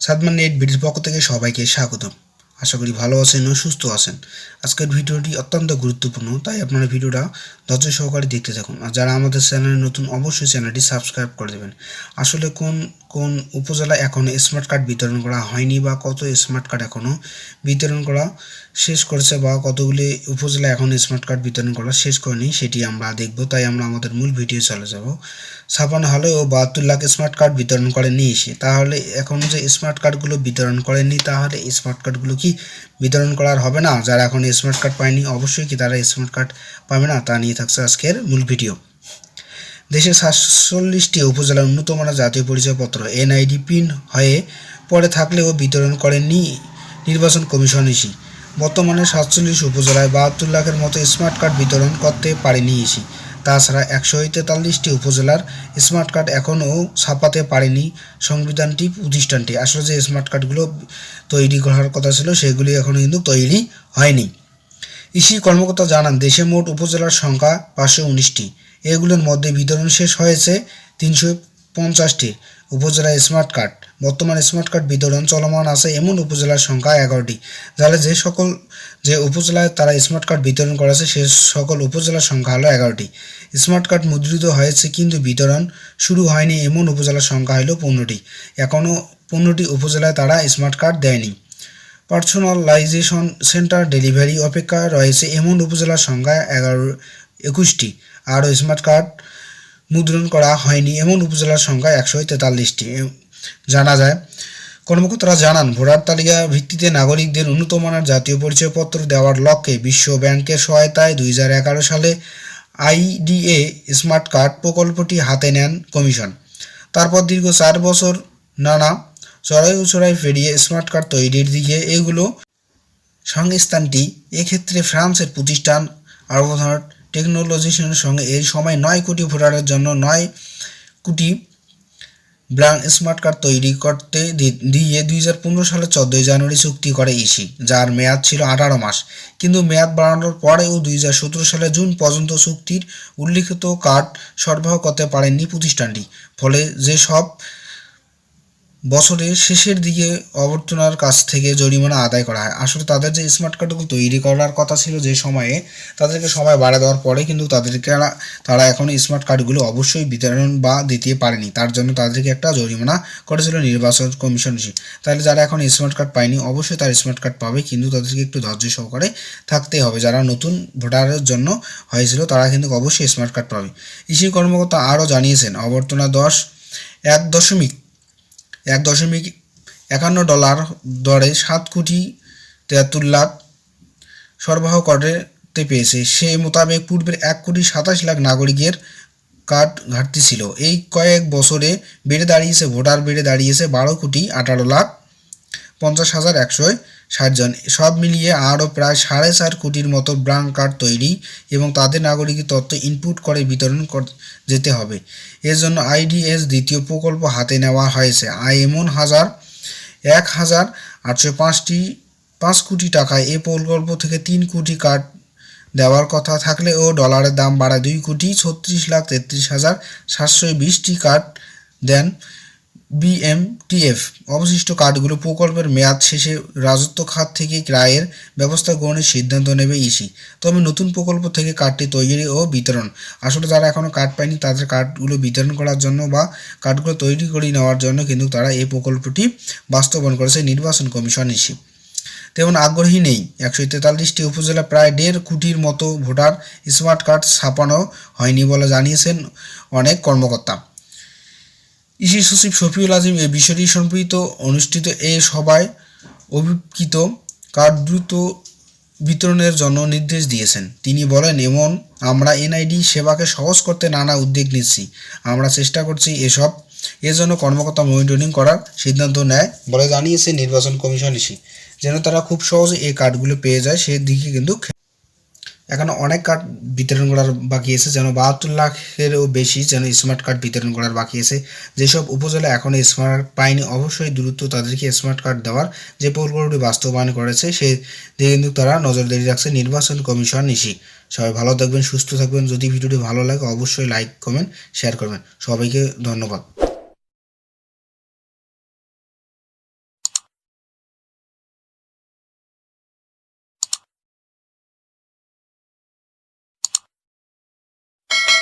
Sadman net ভিডিওর পক্ষ থেকে সবাইকে স্বাগতম। আশা করি ভালো আছেন ও সুস্থ আছেন। আজকের ভিডিওটি অত্যন্ত গুরুত্বপূর্ণ, তাই আপনারা ভিডিওটা ধৈর্য সহকারে দেখতে থাকুন। আর যারা আমাদের চ্যানেলে নতুন, অবশ্যই চ্যানেলটি সাবস্ক্রাইব করে দেবেন। আসলে কোন কোন উপজেলায় এখনও স্মার্ট কার্ড বিতরণ করা হয়নি বা কত স্মার্ট কার্ড এখনও বিতরণ করা শেষ করেছে বা কতগুলি উপজেলায় এখন স্মার্ট কার্ড বিতরণ করা শেষ করেনি সেটি আমরা দেখব। তাই আমরা আমাদের মূল ভিডিও চলে যাব। ছাপানো হলে ও বাহাত্তর লাখ স্মার্ট কার্ড বিতরণ করেনি এসে তাহলে এখন যে স্মার্ট কার্ডগুলো বিতরণ করেনি, তাহলে স্মার্ট কার্ডগুলো কি বিতরণ করার হবে না। যারা এখন স্মার্ট কার্ড পায়নি, অবশ্যই কি তারা স্মার্ট কার্ড পাবে না? তা নিয়ে থাকছে আজকের মূল ভিডিও দেশের সাতচল্লিশটি উপজেলার উন্নত মানের জাতীয় পরিচয়পত্র, এনআইডি, পিন হয়ে পরে থাকলেও বিতরণ করেননি নির্বাচন কমিশন ইসি। বর্তমানে সাতচল্লিশ উপজেলায় বাহাত্তর লাখের মতো স্মার্ট কার্ড বিতরণ করতে পারেনি ইসি। তাছাড়া একশো তেতাল্লিশটি উপজেলার স্মার্ট কার্ড এখনও ছাপাতে পারেনি সংবিধানটি, প্রতিষ্ঠানটি। আসলে যে স্মার্ট কার্ডগুলো তৈরি করার কথা ছিল, সেগুলি এখনও কিন্তু তৈরি হয়নি। ইসি কর্মকর্তা জানান, দেশে মোট উপজেলার সংখ্যা পাঁচশো উনিশটি। এগুলোর মধ্যে বিতরণ শেষ হয়েছে তিনশো পঞ্চাশটি উপজেলা স্মার্ট কার্ড বর্তমানে স্মার্ট কার্ড বিতরণ চলমান আছে এমন উপজেলার সংখ্যা এগারোটি। যাহলে যে সকল, যে উপজেলায় তারা স্মার্ট কার্ড বিতরণ করেছে, সে সকল উপজেলার সংখ্যা হলো এগারোটি। স্মার্ট কার্ড মুদ্রিত হয়েছে কিন্তু বিতরণ শুরু হয়নি, এমন উপজেলার সংখ্যা হলো পনেরোটি। এখনও পনেরোটি উপজেলায় তারা স্মার্ট কার্ড দেয়নি। পার্সোনালাইজেশন সেন্টার ডেলিভারি অপেক্ষা রয়েছে এমন উপজেলার সংখ্যা এগারো, একুশটি। আরও স্মার্ট কার্ড মুদ্রণ করা হয়নি এমন উপজেলার সংখ্যা একশো তেতাল্লিশটি। জানা যায়, কর্মকর্তারা জানান, ভোটার তালিকা ভিত্তিতে নাগরিকদের উন্নত মানের জাতীয় পরিচয়পত্র দেওয়ার লক্ষ্যে বিশ্ব ব্যাংকের সহায়তায় দুই হাজার এগারো সালে আইডিএ স্মার্ট কার্ড প্রকল্পটি হাতে নেন কমিশন। তারপর দীর্ঘ চার বছর নানা চড়াই উচড়াই পেরিয়ে স্মার্ট কার্ড তৈরির দিকে এগুলো সংস্থানটি এক্ষেত্রে ফ্রান্সের প্রতিষ্ঠান আরবধার টেকনোলজিসের সঙ্গে এই সময় নয় কোটি ভোটারের জন্য নয় কোটি ব্র্যান্ড স্মার্ট কার্ড তৈরি করতে দিয়ে দুই হাজার পনেরো সালের চোদ্দোই জানুয়ারি চুক্তি করে ইসি, যার মেয়াদ ছিল আঠারো মাস। কিন্তু মেয়াদ বাড়ানোর পরেও দুই হাজার সতেরো সালে জুন পর্যন্ত চুক্তির উল্লিখিত কার্ড সরবরাহ করতে পারেননি প্রতিষ্ঠানটি। ফলে যেসব বছরের শেষের দিকে অবর্তনার কাছ থেকে জরিমানা আদায় করা হয়। আসলে তাদের যে স্মার্ট কার্ডগুলো তৈরি করার কথা ছিল যে সময়ে তাদেরকে সময় বাড়া দেওয়ার পরে কিন্তু তাদেরকে তারা এখন স্মার্ট কার্ডগুলো অবশ্যই বিতরণ বা দিতে পারেনি। তার জন্য তাদেরকে একটা জরিমানা করেছিল নির্বাচন কমিশন তাহলে যারা এখন স্মার্ট কার্ড পায়নি, অবশ্যই তার স্মার্ট কার্ড পাবে, কিন্তু তাদেরকে একটু ধৈর্য সহকারে থাকতে হবে। যারা নতুন ভোটারের জন্য হয়েছিল, তারা কিন্তু অবশ্যই স্মার্ট কার্ড পাবে। ইসি কর্মকর্তা আরও জানিয়েছেন অবর্তনা দশ এক দশমিক এক দশমিক একান্ন ডলার দরে সাত কোটি তেয়াত্তর লাখ সরবরাহ করতে পেয়েছে। সে মোতাবেক পূর্বের এক কোটি সাতাশ লাখ নাগরিকের কার্ড ঘাটতি ছিল। এই কয়েক বছরে বেড়ে দাঁড়িয়েছে, ভোটার বেড়ে দাঁড়িয়েছে বারো কোটি আঠারো লাখ পঞ্চাশ হাজার একশো ষাট জন সব মিলিয়ে আরও প্রায় সাড়ে চার কোটির মতো ব্রাং কার্ড তৈরি এবং তাদের নাগরিকের তথ্য ইনপুট করে বিতরণ কর যেতে হবে। এর জন্য আইডিএস দ্বিতীয় প্রকল্প হাতে নেওয়া হয়েছে। এমন হাজার, এক হাজার আটশো পাঁচটি, পাঁচ কোটি টাকায় এ প্রকল্প থেকে তিন কোটি কার্ড দেওয়ার কথা থাকলেও ডলারের দাম বাড়ায় দুই কোটি ছত্রিশ লাখ তেত্রিশ হাজার সাতশো বিশটি কার্ড দেন বিএমটিএফ অবশিষ্ট কার্ডগুলো প্রকল্পের মেয়াদ শেষে রাজত্ব খাত থেকে ক্রয়ের ব্যবস্থা গ্রহণের সিদ্ধান্ত নেবে ইসি তবে নতুন প্রকল্প থেকে কার্ডটি তৈরি ও বিতরণ। আসলে যারা এখনও কার্ড পায়নি, তাদের কার্ডগুলো বিতরণ করার জন্য বা কার্ডগুলো তৈরি করে নেওয়ার জন্য কিন্তু তারা এই প্রকল্পটি বাস্তবায়ন করেছে নির্বাচন কমিশন ইসি তেমন আগ্রহী নেই। একশো তেতাল্লিশটি উপজেলা প্রায় দেড় কোটির মতো ভোটার স্মার্ট কার্ড ছাপানো হয়নি বলে জানিয়েছেন অনেক কর্মকর্তা। ইসি সচিব শফিউল আজিম এ বিষয়টি সম্পৃক্ত অনুষ্ঠিত এ সভায় অভিকৃত কার্ড দ্রুত বিতরণের জন্য নির্দেশ দিয়েছেন। তিনি বলেন, এমন, আমরা এনআইডি সেবাকে সহজ করতে নানা উদ্যোগ নিচ্ছি। আমরা চেষ্টা করছি এসব এজন্য কর্মকর্তা মনিটরিং করার সিদ্ধান্ত নেয় বলে জানিয়েছে নির্বাচন কমিশন ইসি। যেন তারা খুব সহজে এই কার্ডগুলো পেয়ে যায় সেদিকে কিন্তু এখনও অনেক কার্ড বিতরণ করার বাকি আছে, যেন বাহাত্তর লাখেরও বেশি যেন স্মার্ট কার্ড বিতরণ করার বাকি আছে। যেসব উপজেলা এখনও স্মার্ট পায়নি, অবশ্যই দ্রুত তাদেরকে স্মার্ট কার্ড দেওয়ার যে প্রকল্পটি বাস্তবায়ন করেছে, সে দিকে কিন্তু তারা নজরদারি রাখছে নির্বাচন কমিশন নিশি। সবাই ভালো থাকবেন, সুস্থ থাকবেন, যদি ভিডিওটি ভালো লাগে অবশ্যই লাইক কমেন্ট শেয়ার করবেন। সবাইকে ধন্যবাদ।